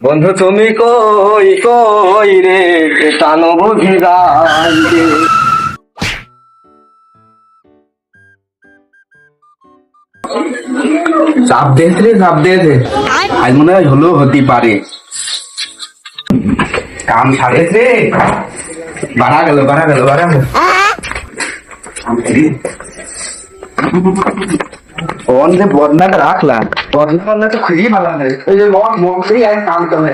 বন্ধু, তুমি কই কই রে? টানো বুঝি চাপ দিয়েছে রে, চাপ দিয়েছে আজ মনে হয় হলেও হতে পারে। কাম সারেছে রে। বাড়া গেল বাড়া গেল বাড়া গেল। ফোন যে বদনাটা রাখলাম বদনা বদনা তো খুবই ভালো লাগে ওই যে মন মন করেই আর কাম করে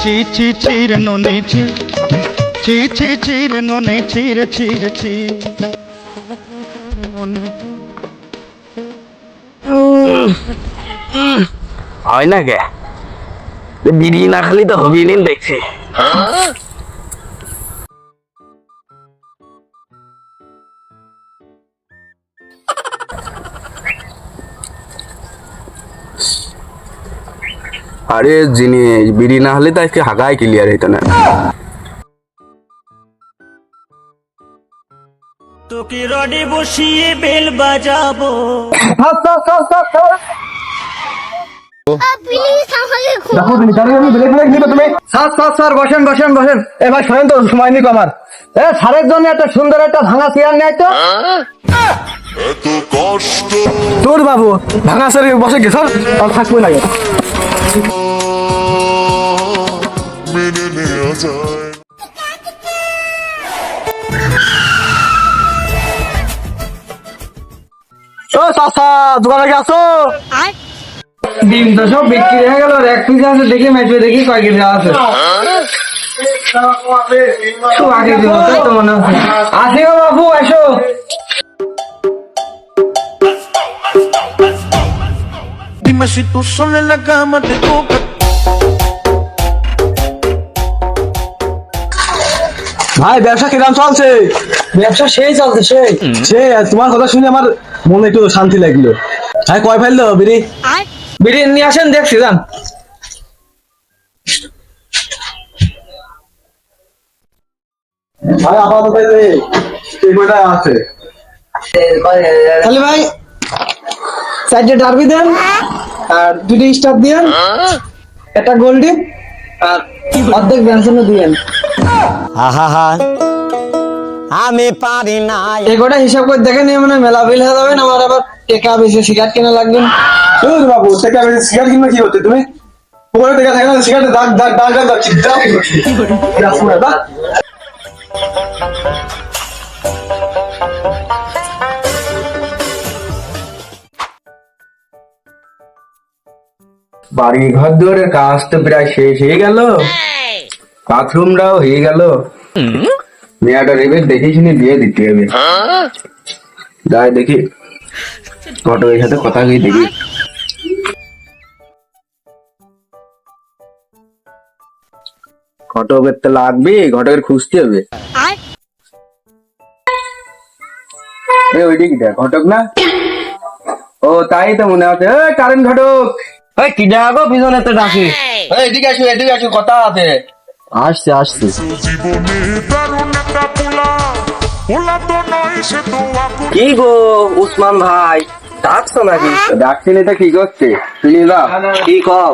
চি চি চির নুনে চি চি চি চির নুনে চির চির চি হয় না কে বিড়ি না খালি তো হবি নিন দেখছি আরে যিনি বিড়ি না হলে তো আজকে হাগায় ক্লিয়ার হইতো না। তোকে রডে বসিয়ে বেল বাজাবো। প্লিজ আমাকে খুব স্যার স্যার স্যার বসেন বসেন বসেন। এবার শোনেন তো সময় নিক আমার। এ স্যারের জন্য একটা সুন্দর একটা ভাঙা চেয়ার নেয় তো? তোর বাবু ভাঙা স্যার বসে গে স্যার। আর থাকব না। মেনে নেওয়া যায়। ও চাচা দোকানে গেছো ডিম তো সব বিক্রি হয়ে গেল এক পিস আছে দেখি মেপে দেখি কয় কেজি আছে। আগে দিব তাই তো মনে হচ্ছে আসি বাবু এসো। Dime si tú sola en la cama te toca ভাই ব্যবসা কিরম চলছে? ব্যবসা সেই চলছে সেই। সে তোমার কথা শুনে আমার মনে একটু শান্তি লাগল। হ্যাঁ কয় ফেলল বিড়ি? বিরিয়ানি নিয়ে আসেন দেখছি যান। ভাই আপাতত এই এই কয়টা আছে। তাহলে ভাই চারটে ডারবি দেন। আর দুটো স্টার দিয়েন একটা গোল্ডি আর অর্ধেক ব্যঞ্জনও দিয়েন আমি পারি না এগোটা হিসাব করে দেখে নিয়ে মানে মেলা বিল হয়ে যাবেন আমার আবার টেকা বেশি সিগারেট কেনা লাগবে বাবু সেটা আমি সিগারেট কিনবে কি হচ্ছে তুমি পকেটে দেখা থাকে না সিগারেট দাগ দাগ দাগ দাগ দাগ দাগ দাগ বাড়ি ঘর দুয়ারের কাজ তো প্রায় শেষ হয়ে গেল। বাথরুমটাও হয়ে গেল। মেয়াটা রেবে দেখে শুনে বিয়ে দিতে হবে। যাই দেখি ঘটকের সাথে কথা কই দেখি। ঘটকের তো লাগবে ঘটকের খুঁজতে হবে। ওই দিক দেখ ঘটক না? ও তাই তো মনে হচ্ছে। কারেন্ট ঘটক! এই কি ডাকো পিছনে তো ডাকি এই এদিকে আসো এদিকে আসো কথা আছে। আসছে আসছে। কি গো উসমান ভাই? ডাকছো নাকি? ডাকছি না কি করছে? শুনি দা কি কও?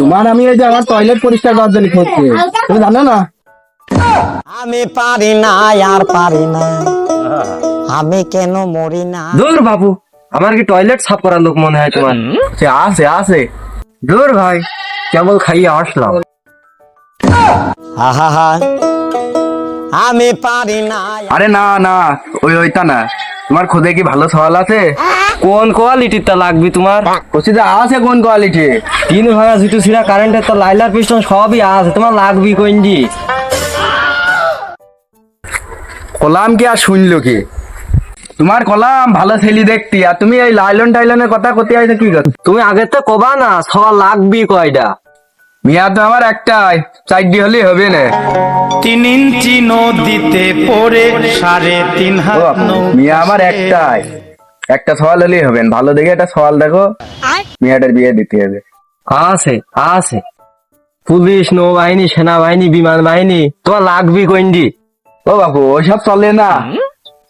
তোমার আমি এই যে আমার টয়লেট পরিষ্কার করার জন্য খুঁজছি তুমি জানো না? আমি পারি না আর পারি না। আমি কেন মরি না? দূর বাবু আমার কি টয়লেট সাফ করার লোক মনে হয় তোমার? সে আছে আছে। দূর ভাই কেবল খাইয়ে আসলাম। আহা আমি পারি না। আরে না না ওই ওইটা না। তোমার খোদে কি ভালো সওয়াল আছে? কোন কোয়ালিটিটা লাগবে তোমার? কচিদা আছে কোন কোয়ালিটি তিন ভাঙা জুতু ছিঁড়া কারেন্টের তো লাইলার পিস্টন সবই আছে তোমার লাগবি কোনজি কলাম কি আর শুনলো কি? তোমার কলাম ভালো ছেলি দেখতি আর তুমি এই লাইলন টাইলনের কথা করতে আইছো কি কথা? তুমি আগে তো কবা না সবার লাগবি কয়টা? মিয়া তো আমার একটাই চারটি হলেই হবে না। তিন ইঞ্চি নদীতে পড়ে সাড়ে তিন হাত মিয়া আমার একটাই। একটা সওয়াল হলেই হবেন ভালো দেখে একটা সওয়াল দেখো। মিয়াটার বিয়ে দিতে হবে। আছে আছে। পুলিশ নৌবাহিনী সেনাবাহিনী বিমান বাহিনী তোমার লাগবি কইন্ডি ও বাবু ওইসব চলে না।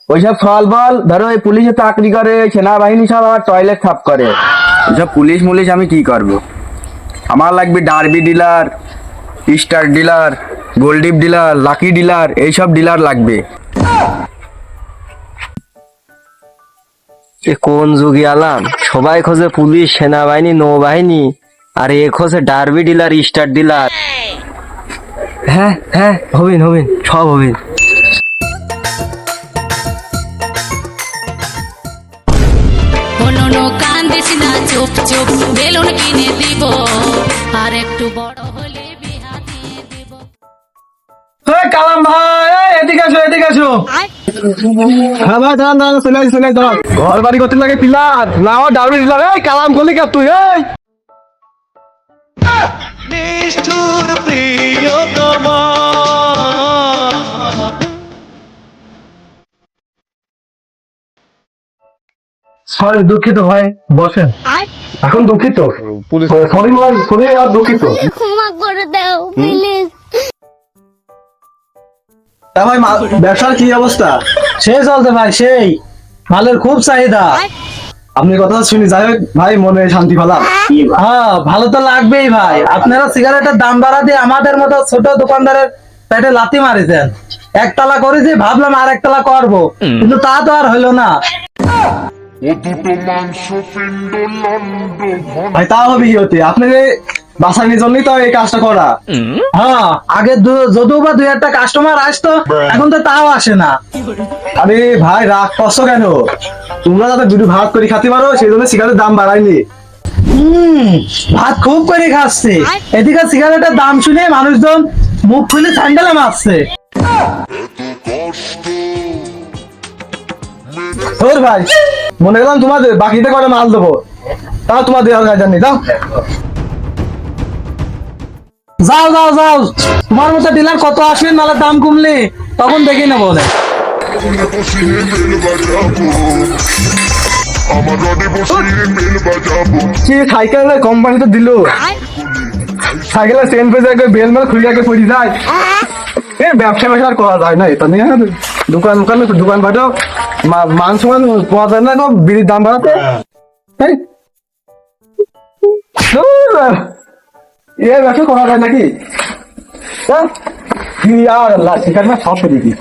ওইসব সওয়াল বল ধরো এই পুলিশে চাকরি করে সেনাবাহিনী সব আমার টয়লেট সাফ করে। এসব পুলিশ মুলিশ আমি কি করব? আমার লাগবে ডার্বি ডিলার স্টার ডিলার গোল্ডিপ ডিলার লাকি ডিলার এইসব ডিলার লাগবে। এ কোন যুগে আলাম? সবাই খোঁজে পুলিশ সেনাবাহিনী নৌবাহিনী আর এ খোঁজে ডার্বি ডিলার স্টার ডিলার হ্যাঁ হ্যাঁ হবেন হবেন সব হবেন। কান্দিস না চুপ চুপ বেলুন কিনে দিব। আর একটু বড় হলে বিহা দিয়ে দিব কালাম ভাই এদিকে আসো এদিকে আসো। হ্যাঁ ভাই দাঁড়ান দাঁড়ান চলে আসি চলে দাঁড়ান। ঘর বাড়ি করতে লাগে পিলার। না আমার ডাউরি দিলাম এই কালাম করলি কে তুই এই। নিষ্ঠুর প্রিয়তমা। সরি দুঃখিত ভাই বসেন। এখন দুঃখিত। সরি সরি আর দুঃখিত। ক্ষমা করে দাও প্লিজ তা ভাই ব্যবসার কি অবস্থা? সেই চলছে ভাই সেই। মালের খুব চাহিদা। আপনি কথা শুনি যাই হোক ভাই মনে শান্তি পেলাম। হ্যাঁ ভালো তো লাগবেই ভাই। আপনারা সিগারেটের দাম বাড়া দিয়ে আমাদের মতো ছোট দোকানদারের পেটে লাথি মারিছেন। একতলা করেছি ভাবলাম আর একতলা করব কিন্তু তা তো আর হইল না। ও দুটো মাংস পিণ্ড লন্ড ভাই তা হবে কি হতে? আপনাদের বাসানির জন্যই তো এই কাজটা করা। হ্যাঁ আগে যদিও বা দুই একটা কাস্টমার আসতো এখন তো তাও আসে না। আরে ভাই রাগ কষ্ট কেন? তোমরা যাতে দুটো ভাত করে খাতে পারো সেই জন্য সিগারেটের দাম বাড়ায়নি। হম ভাত খুব করে খাচ্ছে। এদিকে সিগারেটের দাম শুনে মানুষজন মুখ খুলে স্যান্ডেলে মারছে। কষ্ট তোর ভাই। মনে করলাম তোমাদের বাকিতে করে মাল দেবো। তাও দাও যাও। যাও যাও তোমার মতো ডিলার কত মালের দাম কমলে? তখন দেখে নেব ওদের। বসিয়ে বেল বাজাবো আমার রডে বসিয়ে বেল বাজাবো কি সাইকেলের কোম্পানিতে দিল সাইকেলের চেন পেজে বেল মেল খুলে পড়ি যায়। এ ব্যবসা ব্যবসা আর করা যায় না এটা নিয়ে দোকান দোকান দোকান পাঠাও মান সমান পাওয়া যায় না গো বিড়ির দাম বাড়াতে। এ ব্যবসা করা যায় নাকি? হ্যাঁ? আর আল্লাহ সেখানে সব দিবি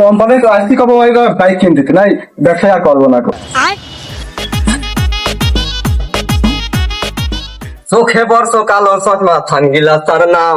কোম্পানি তো আসছি কবে বাইক কিনতে নাই ব্যবসা আর করব না গো। চোখে পড়ছো কালো চশমা সানগিলাস তার নাম।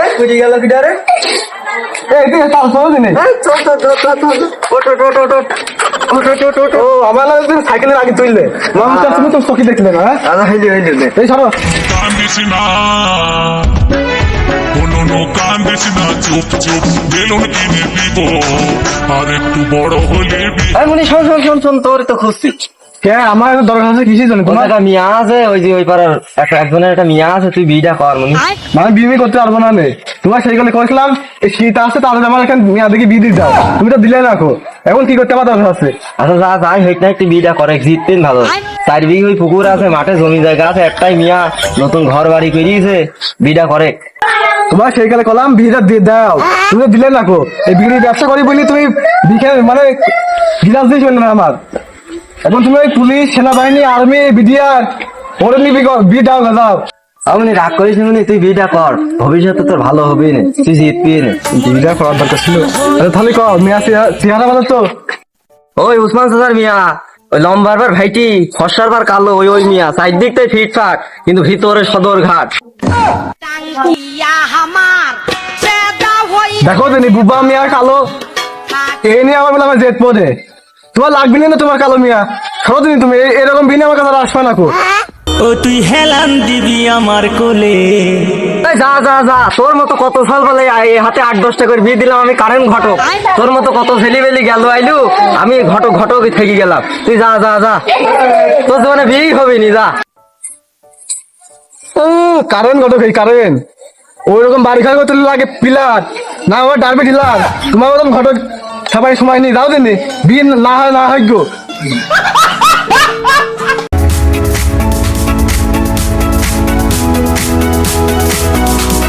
এই গেল কিডারে এই তুই তাল না। চুপ চুপ বেলুন কিনে দিব আর একটু বড় হলে তোর তো খুশি। কে আমার দরকার আছে কিসের জন্য। তোমার? তোমার একটা মিয়া আছে ওই যে ওই পাড়ার একটা একজনের একটা মিয়া আছে তুই বিটা কর মুনি বিয়ে করতে পারব না নে তোমার সেই গেলে করেছিলাম এই শীত আসছে তাহলে আমার এখানে মেয়া দেখি বিয়ে দিয়ে দাও তুমি তো দিলে না এখন। কি করতে আমার দরকার আছে। আচ্ছা যা যাই হইত না একটু বিটা করে জিততেন ভালো। চার ওই পুকুর আছে মাঠে জমি জায়গা আছে একটাই মিয়া নতুন ঘর বাড়ি করিয়েছে বিটা করে। তোমার সেই গেলে কলাম বিয়েটা দিয়ে দাও। তুমি দিলে না কো। এই বিক্রির ব্যবসা করি বলি তুমি বিখে মানে গিলাস দিয়ে চলবে না আমার। এখন তুমি ওই পুলিশ সেনাবাহিনী আর্মি বিডিআর ওরে নিবি কর- বিয়ে দাও না দাও আমি রাগ করিস নি তুই বিটা কর। ভবিষ্যতে তোর ভালো হবে না তুই জিতবি না। বিয়েটা করার দরকার ছিল। আরে তাহলে কর মেয়া চেহারা- ভালো তো? ওই উসমান সাজার মিয়া ওই লম্বার বার ভাইটি ফর্সার বার কালো ওই ওই মিয়া সাইড দিকটাই ফিটফাট কিন্তু ভিতরে সদর ঘাট। দেখো তো নি বুবা মিয়া কালো এই নিয়ে আমার বলে আমার জেদ পড়ে। তোমার লাগবে না তোমার কালো মিয়া? সরো তুমি তুমি এরকম বিনে আমার কাছে আর আসবে না কো। ও তুই হেলান দিবি আমার কোলে। এই যা যা যা তোর মতো কত সাল বলে এই হাতে আট দশটা করে বিয়ে দিলাম আমি কারেন্ট ঘটক। তোর মতো কত ছেলে বেলি গেল আইলু আমি ঘটক ঘটক থেকে গেলাম। তুই যা যা যা। তোর জীবনে বিয়েই হবে নি যা কারেন্ট কত এই কারেন্ট। ওইরকম বাড়ি ঘর করতে লাগে পিলার না আমার ডারবে ঢিলার। তোমার মতন ঘটক সবাই সময় নিয়ে যাও দিন। বিয়ে না হয় না হয় গো।